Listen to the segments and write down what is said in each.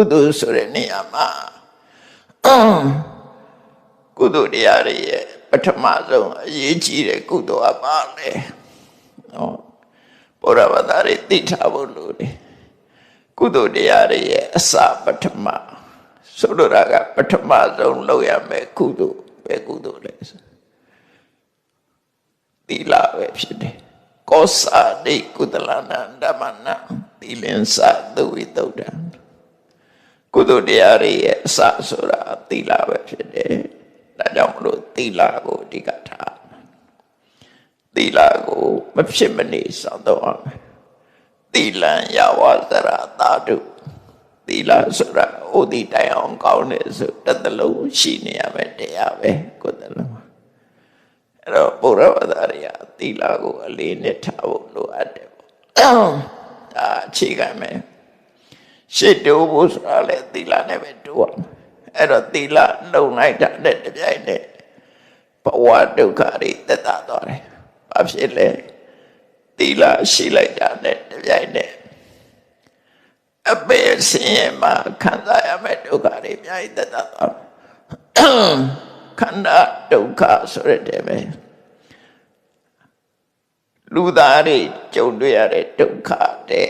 ကုသိုလ်ဆိုတဲ့နေရာမှာကုသိုလ်တရားတွေရဲ့ပထမဆုံးအရေးကြီးတဲ့ကုသိုလ်ကပါလေနော်ဘုရားဘာသာတွေသိထားဖို့လိုတယ်ကုသိုလ်တရားတွေရဲ့အစပထမဆိုလိုတာကပထမဆုံးလုပ်ရမယ်ကုသိုလ်ပဲကုသိုလ်လဲဆိုသီလပဲဖြစ်တယ်ကောစာဒိကုသလနာဓမ္မနာသီလင်္စသုဝိတုဒ္ဓံ ကုသိုလ်တရားတွေရဲ့အစဆိုတာသီလပဲဖြစ်တယ်ဒါကြောင့်မလို့သီလကိုအဓိကထားသီလကိုမဖြစ်မနေစောင့်တော့အောင်သီလံယဝဇရသာတုသီလဆိုတာဥဒိတိုင်အောင်ကောင်းတယ်ဆိုတစ်သလုံးရှိနေရမယ်တရားပဲကိုယ်တလုံးအဲ့တော့ဘုရားဘာသာတွေကသီလကိုအလေးနဲ့ထားဖို့လိုအပ်တယ်ပေါ့ဒါအခြေခံမယ် ရှစ်တိုးဖို့ဆိုတာလေသီလနဲ့ပဲတိုးရမယ်အဲ့တော့သီလလုံလိုက်တာနဲ့တပြိုင်နက်ဘဝဒုက္ခတွေသက်သာသွားတယ်ဘာဖြစ်လဲသီလရှိလိုက်တာနဲ့တပြိုင်နက်အပေဆင်းရဲမှာခံစားရမယ့်ဒုက္ခတွေအများကြီးသက်သာသွားတယ်ခန္ဓာဒုက္ခဆိုရတဲ့ပဲလူသားတွေကြုံတွေ့ရတဲ့ဒုက္ခတဲ့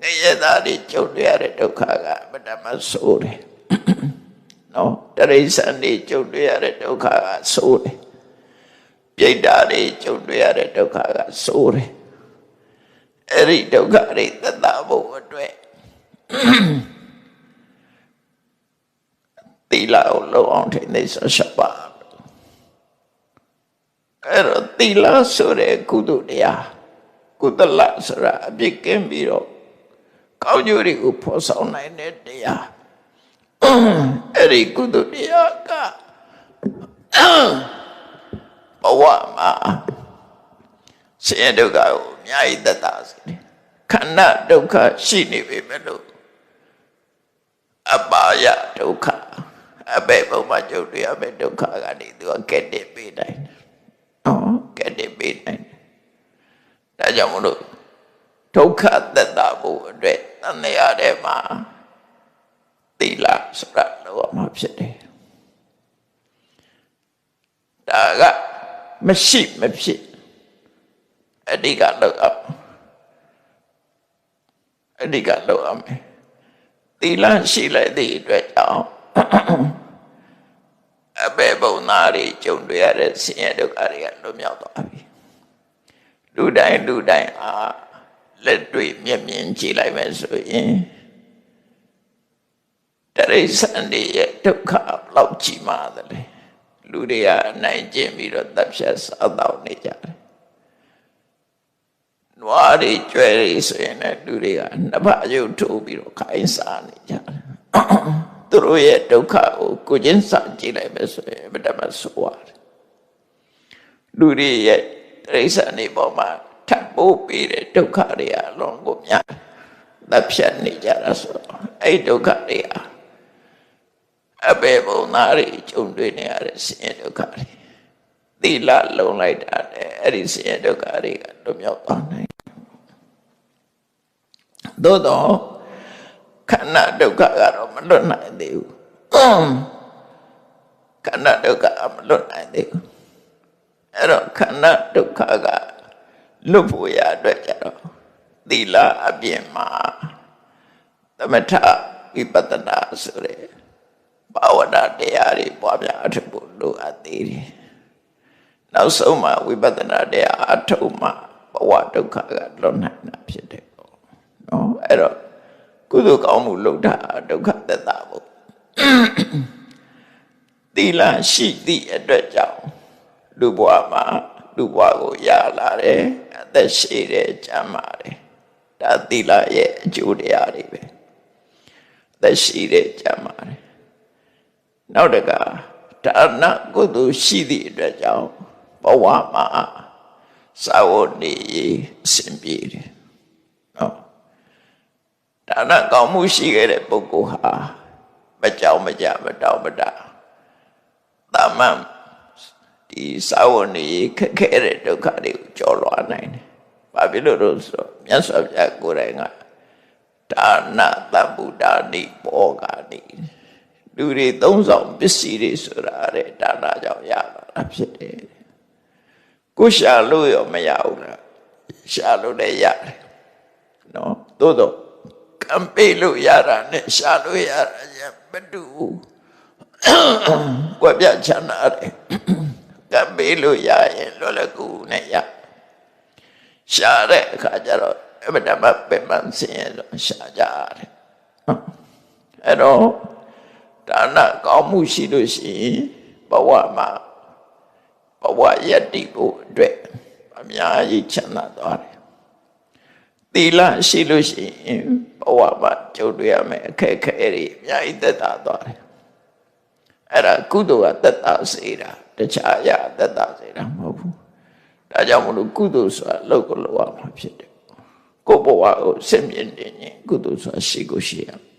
ငရဲသားတွေကြုံတွေ့ရတဲ့ဒုက္ခကအမတမဆိုးတယ်နော်တရိစ္ဆာန်တွေကြုံတွေ့ရတဲ့ဒုက္ခကဆိုးတယ်ပြိတ္တာတွေကြုံတွေ့ရတဲ့ဒုက္ခကဆိုးတယ်အဲ့ဒီဒုက္ခတွေသက်သာဖို့အတွက်သီလကိုလုံအောင်ထိနေစရှပါအဲ့တော့သီလဆိုတဲ့ကုသိုလ်တရားကုသလဆိုတာအပြစ်ကင်းပြီးတော့ ကောင်းကျိုးတွေကိုဖော်ဆောင်နိုင်တဲ့တရားအဲ့ဒီကုသိုလ်တရားကဘဝမှာဆင်းရဲဒုက္ခကိုအများကြီးသက်သာစေတယ်ခန္ဓာဒုက္ခရှိနေပြီမဲ့လို့အပါယဒုက္ခအဘယ်ဘုံမှာကြုံတွေ့ရမယ့်ဒုက္ခကနေသူကကဲ့တင်ပေးနိုင်တယ်။နော်ကဲ့တင်ပေးနိုင်တယ်။ဒါကြောင့်မလို့ဒုက္ခသက်သာဖို့အတွက် တန်လျာထဲမှာသီလဆိုတာလောမှာဖြစ်တယ်။ဒါကမရှိမဖြစ်အဓိကလောက်အောင်အဓိကလောက်အောင်သီလရှိလိုက်သည့်အတွက်ကြောင့်အဘေဘုံသားတွေကြုံတွေ့ရတဲ့ဆင်းရဲဒုက္ခတွေကလွတ်မြောက်သွားပြီလူတိုင်းလူတိုင်းအား လက်တွေ့မျက်မြင်ကြည့်လိုက်မယ်ဆိုရင်တရိစ္ဆာန်တွေရဲ့ဒုက္ခလောက်ကြီးမားတယ်လေလူတွေကအနိုင်ကျင့်ပြီးတော့တပ်ဖြတ်စားတော့နေကြတယ်နွားတွေကြွယ်တွေဆိုရင်လည်းလူတွေကနှစ်ဖက်ရုပ်ထိုးပြီးတော့ခိုင်းစားနေကြတယ်သူတို့ရဲ့ဒုက္ခကိုကိုချင်းစာကြည့်လိုက်မယ်ဆိုရင်ဗတ္တမဆိုရတယ်လူတွေရဲ့တိရစ္ဆာန်တွေပေါ်မှာ ထပ်ပိုးပေးတဲ့ဒုက္ခတွေအလွန်ကိုများသက်ဖြတ်နေကြတာဆိုတော့အဲ့ဒုက္ခတွေဟာအပေဘုံသားတွေကြုံတွေ့နေရတဲ့ဆင်းရဲဒုက္ခတွေသီလလုံလိုက်တာနဲ့အဲ့ဒီဆင်းရဲဒုက္ခတွေကလွတ်မြောက်သွားနိုင်သို့တော့ခန္ဓာဒုက္ခကတော့မလွတ်နိုင်သေးဘူးခန္ဓာဒုက္ခမလွတ်နိုင်သေးဘူးအဲ့တော့ခန္ဓာဒုက္ခက လွတ်ဖို့ရအတွက်ကြတော့သီလအပြင်မှာသမထဝိပဿနာဆိုတဲ့ဘာဝနာတရားတွေပွားများအထုပ်ဖို့လိုအပ်သေးတယ်နောက်ဆုံးမှာဝိပဿနာတရားအထုပ်မှာဘဝဒုက္ခကလွတ်နိုင်တာဖြစ်တယ်ပေါ့နော်အဲ့တော့ကုသိုလ်ကောင်းမှုလုပ်တာဒုက္ခသက်သာဖို့သီလရှိသည့်အတွက်ကြောင့်လူဘဝမှာ လူဘဝကိုရလာတယ်အသက်ရှိတယ်ကျမ်းမာတယ်ဒါသီလရဲ့အကျိုးတရားတွေပဲအသက်ရှိတယ်ကျမ်းမာတယ်နောက်တကဒါနကုသိုလ်ရှိသည့်အတွက်ကြောင့်ဘဝမှာသာဝနေအစဉ်ပြေတယ်နော်ဒါနကောင်းမှုရှိခဲ့တဲ့ပုဂ္ဂိုလ်ဟာမကြောက်မကြမတောင်းမတတာမန် ဒီသာဝနေခက်ခဲတဲ့ဒုက္ခတွေကိုကျော်လွှားနိုင်တယ်။ဘာဖြစ်လို့လဲဆိုတော့မြတ်စွာဘုရားကိုယ်တိုင်ကဒါနတမ္ဗုဒ္ဓနိဘောဂာနိလူတွေသုံးဆောင်ပစ္စည်းတွေဆိုတာတဲ့ဒါနကြောင့်ရလာတာဖြစ်တယ်ကိုရှာလို့ရောမရဘူးလားရှာလို့လည်းရတယ်နော်သို့တော့ကံပေးလို့ရတာနဲ့ရှာလို့ရတာညမတူဘူးကွက်ပြချမ်းသာတယ် ကံပေးလို့ရရင်လောလကူနဲ့ရရှာတဲ့အခါကျတော့အမတမပင်မစင်ရတော့ရှာကြတယ်အဲ့တော့ဒါနကောင်းမှုရှိလို့ရှိရင်ဘဝမှာဘဝယက်တိဖို့အတွက်အများကြီးချမ်းသာသွားတယ်သီလရှိလို့ရှိရင်ဘဝမှာကြုံတွေ့ရမယ်အခက်အခဲတွေအများကြီးသက်သာသွားတယ် အဲ့ဒါကုသိုလ်ကသက်သာစေတာတခြားအရာသက်သာစေတာမဟုတ်ဘူးဒါကြောင့်မလို့ကုသိုလ်ဆိုတာလောက်ကိုလောက်ရမှာဖြစ်တယ်ကိုယ့်ဘဝကိုစင်မြင့်နေရင်ကုသိုလ်ဆိုတာရှိကိုရှိရမယ်